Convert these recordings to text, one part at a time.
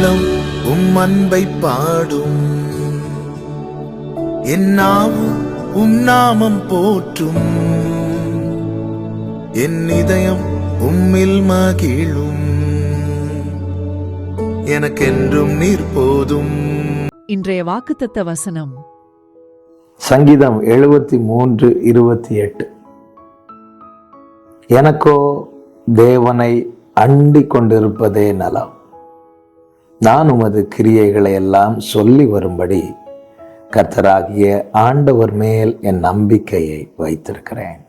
உள்ளம் உம் அன்பை பாடும். என் நாவும் உம் நாமம் போற்றும். என் இதயம் உம்மில் மகிழும். எனக்கென்றும் நீர் போதும். இன்றைய வாக்குத்தத்த வசனம். சங்கீதம் எழுபத்தி மூன்று இருபத்தி எட்டு. எனக்கோ தேவனை அண்டிக் கொண்டிருப்பதே நலம். நான் உமது கிரியைகளை எல்லாம் சொல்லி வரும்படி கர்த்தராகிய ஆண்டவர் மேல் என் நம்பிக்கையை வைத்திருக்கிறேன்.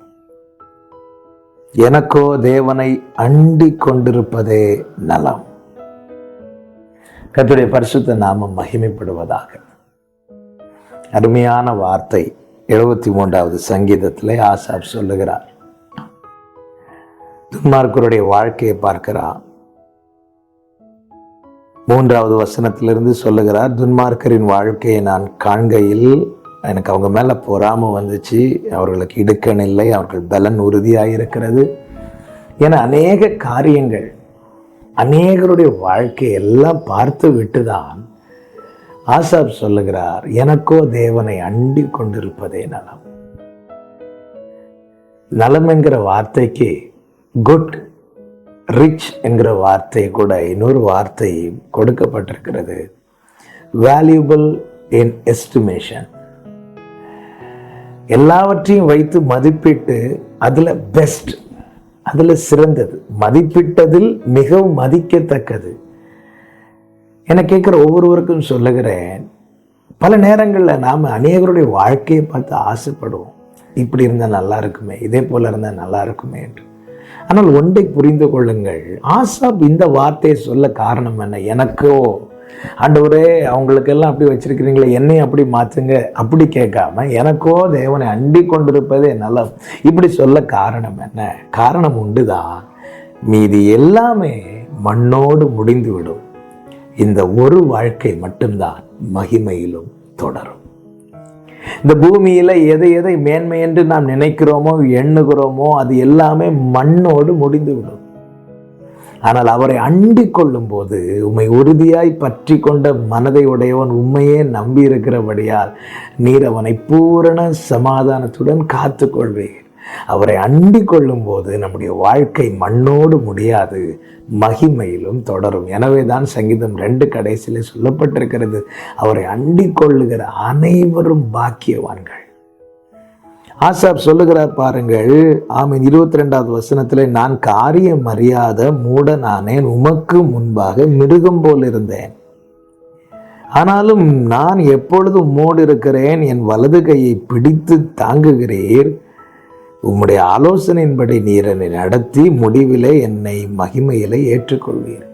எனக்கோ தேவனை அண்டி கொண்டிருப்பதே நலம். கத்துடைய பரிசுத்த நாமம் மகிமைப்படுவதாக. அருமையான வார்த்தை எழுபத்தி மூன்றாவது சங்கீதத்திலே ஆசாப் சொல்லுகிறார். துன்மார்க்கருடைய வாழ்க்கையை பார்க்கிறான் மூன்றாவது வசனத்திலிருந்து சொல்லுகிறார் துன்மார்க்கரின் வாழ்க்கையை நான் காண்கையில் எனக்கு அவங்க மேலே பொறாமல் வந்துச்சு அவர்களுக்கு இடுக்கன் இல்லை அவர்கள் பலன் உறுதியாக இருக்கிறது என அநேக காரியங்கள் அநேகருடைய வாழ்க்கையை எல்லாம் பார்த்து விட்டுதான் ஆசாப் சொல்லுகிறார் எனக்கோ தேவனை அண்டி கொண்டிருப்பதே நலம். நலம் என்கிற வார்த்தைக்கு குட் ரிச் என்கிற வார்த்தை கூட இன்னொரு வார்த்தை கொடுக்கப்பட்டிருக்கிறது. வேல்யூபிள் இன் எஸ்டிமேஷன் எல்லாவற்றையும் வைத்து மதிப்பிட்டு அதில் பெஸ்ட் அதில் சிறந்தது. மதிப்பிட்டதில் மிகவும் மதிக்கத்தக்கது. என கேட்குற ஒவ்வொருவருக்கும் சொல்லுகிறேன் பல நேரங்களில் நாம் அநேகருடைய வாழ்க்கையை பார்த்து ஆசைப்படுவோம். இப்படி இருந்தால் நல்லா இருக்குமே இதே போல் இருந்தால் நல்லா இருக்குமே என்று. ஆனால் ஒன்றை புரிந்து கொள்ளுங்கள். ஆசாப் இந்த வார்த்தையை சொல்ல காரணம் என்ன? எனக்கோ? ஆண்டவரே அவங்களுக்கெல்லாம் அப்படி வச்சிருக்கிறீங்களே என்னையும் அப்படி மாற்றுங்க அப்படி கேட்காம எனக்கோ தேவனை அண்டி கொண்டிருப்பதே நலம். இப்படி சொல்ல காரணம் என்ன? காரணம் உண்டுதான் மீதி எல்லாமே மண்ணோடு முடிந்துவிடும். இந்த ஒரு வாழ்க்கை மட்டும்தான் மகிமையிலும் தொடரும். இந்த பூமியில் எதை எதை மேன்மை என்று நாம் நினைக்கிறோமோ எண்ணுகிறோமோ அது எல்லாமே மண்ணோடு முடிந்துவிடும். ஆனால் அவரை அண்டி கொள்ளும் போது உம்மை உறுதியாய் பற்றி கொண்ட மனதை உடையவன் உண்மையே நம்பி இருக்கிறபடியால் நீர் அவனை பூரண சமாதானத்துடன் காத்துக்கொள்வீர். அவரை அண்டிக் கொள்ளும்போது நம்முடைய வாழ்க்கை மண்ணோடு முடியாது மகிமையிலும் தொடரும். எனவே தான் சங்கீதம் ரெண்டு கடைசியில் சொல்லப்பட்டிருக்கிறது. அவரை அண்டிக் கொள்ளுகிற அனைவரும் பாக்கியவான்கள். ஆசாப் சொல்லுகிறார் பாருங்கள் ஆமீன் இருபத்தி ரெண்டாவது வசனத்தில் நான் காரியம் அறியாத மூடனானேன் உமக்கு முன்பாக மிருகம் போல் இருந்தேன். ஆனாலும் நான் எப்பொழுதும் உம்மோடு இருக்கிறேன் என் வலது கையை பிடித்து தாங்குகிறேன் உம்முடைய ஆலோசனையின்படி நீர் என்னை நடத்தி முடிவிலே என்னை மகிமையிலே ஏற்றுக்கொள்வீர்.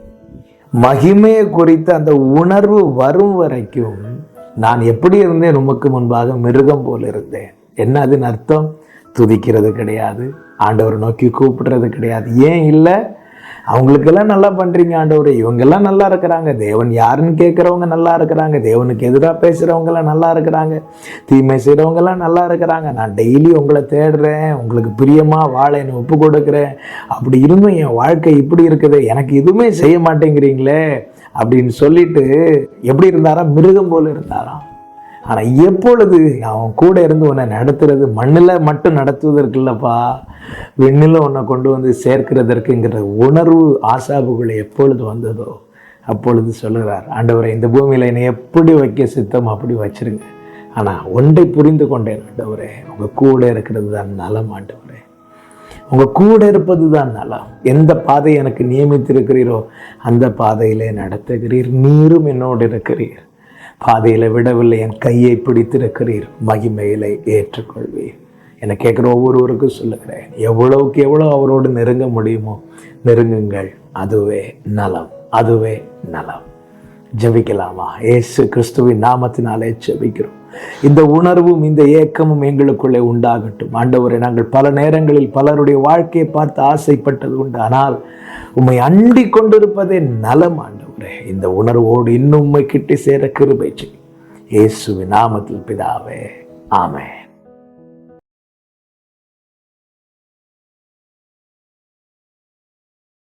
மகிமையை குறித்த அந்த உணர்வு வரும் வரைக்கும் நான் எப்படி இருந்தேன்? உமக்கு முன்பாக மிருகம் போல் இருந்தேன். என்ன அதன் அர்த்தம்? துதிக்கிறது கிடையாது. ஆண்டவரை நோக்கி கூப்பிடுறது கிடையாது. ஏன் இல்லை? அவங்களுக்கெல்லாம் நல்லா பண்ணுறீங்க ஆண்டவர். இவங்கெல்லாம் நல்லா இருக்கிறாங்க. தேவன் யாருன்னு கேட்குறவங்க நல்லா இருக்கிறாங்க. தேவனுக்கு எதிராக பேசுகிறவங்கெல்லாம் நல்லா இருக்கிறாங்க. தீமை செய்கிறவங்கெல்லாம் நல்லா இருக்கிறாங்க. நான் டெய்லி உங்களை தேடுறேன். உங்களுக்கு பிரியமாக வாழ என்னை ஒப்பு கொடுக்குறேன். அப்படி இருந்தும் என் வாழ்க்கை இப்படி இருக்குது. எனக்கு எதுவுமே செய்ய மாட்டேங்கிறீங்களே அப்படின்னு சொல்லிட்டு எப்படி இருந்தாராம் மிருகம் போல் இருந்தாராம். ஆனால் எப்பொழுது அவன் கூட இருந்து உன்னை நடத்துறது மண்ணில் மட்டும் நடத்துவதற்கு இல்லைப்பா விண்ணில் உன்னை கொண்டு வந்து சேர்க்கிறதற்குங்கிற உணர்வு ஆசாபுகளை எப்பொழுது வந்ததோ அப்பொழுது சொல்லுகிறார் ஆண்டவரை இந்த பூமியில் என்னை எப்படி வைக்க சித்தம் அப்படி வச்சிருங்க. ஆனால் ஒன்றை புரிந்து கொண்டேன் ஆண்டவரே உங்கள் கூட இருக்கிறது தான் நலம் ஆண்டவரே. உங்கள் கூட இருப்பது தான் நலம். எந்த பாதை எனக்கு நியமித்திருக்கிறீரோ அந்த பாதையிலே நடத்துகிறீர். நீரும் என்னோடு இருக்கிறீர். பாதையில் விடவில்லை. என் கையை பிடித்திருக்கிறீர். மகிமையிலே ஏற்றுக்கொள்வீர். என்னை கேட்குற ஒவ்வொருவருக்கும் சொல்லுகிறேன். எவ்வளவுக்கு எவ்வளோ அவரோடு நெருங்க முடியுமோ நெருங்குங்கள். அதுவே நலம். அதுவே நலம். ஜெபிக்கலாமா? ஏசு கிறிஸ்துவின் நாமத்தினாலே ஜெபிக்கிறோம். இந்த உணர்வும் இந்த ஏக்கமும் எங்களுக்குள்ளே உண்டாகட்டும். ஆண்டவரை நாங்கள் பல நேரங்களில் பலருடைய வாழ்க்கையை பார்த்து ஆசைப்பட்டது உண்டு. ஆனால் உம்மை அண்டி கொண்டிருப்பதே நலம் ஆண்டவரே. இந்த உணர்வோடு இன்னும் உண்மை கிட்டி சேர கிருபை இயேசுவின் நாமத்தில் பிதாவே ஆமென்.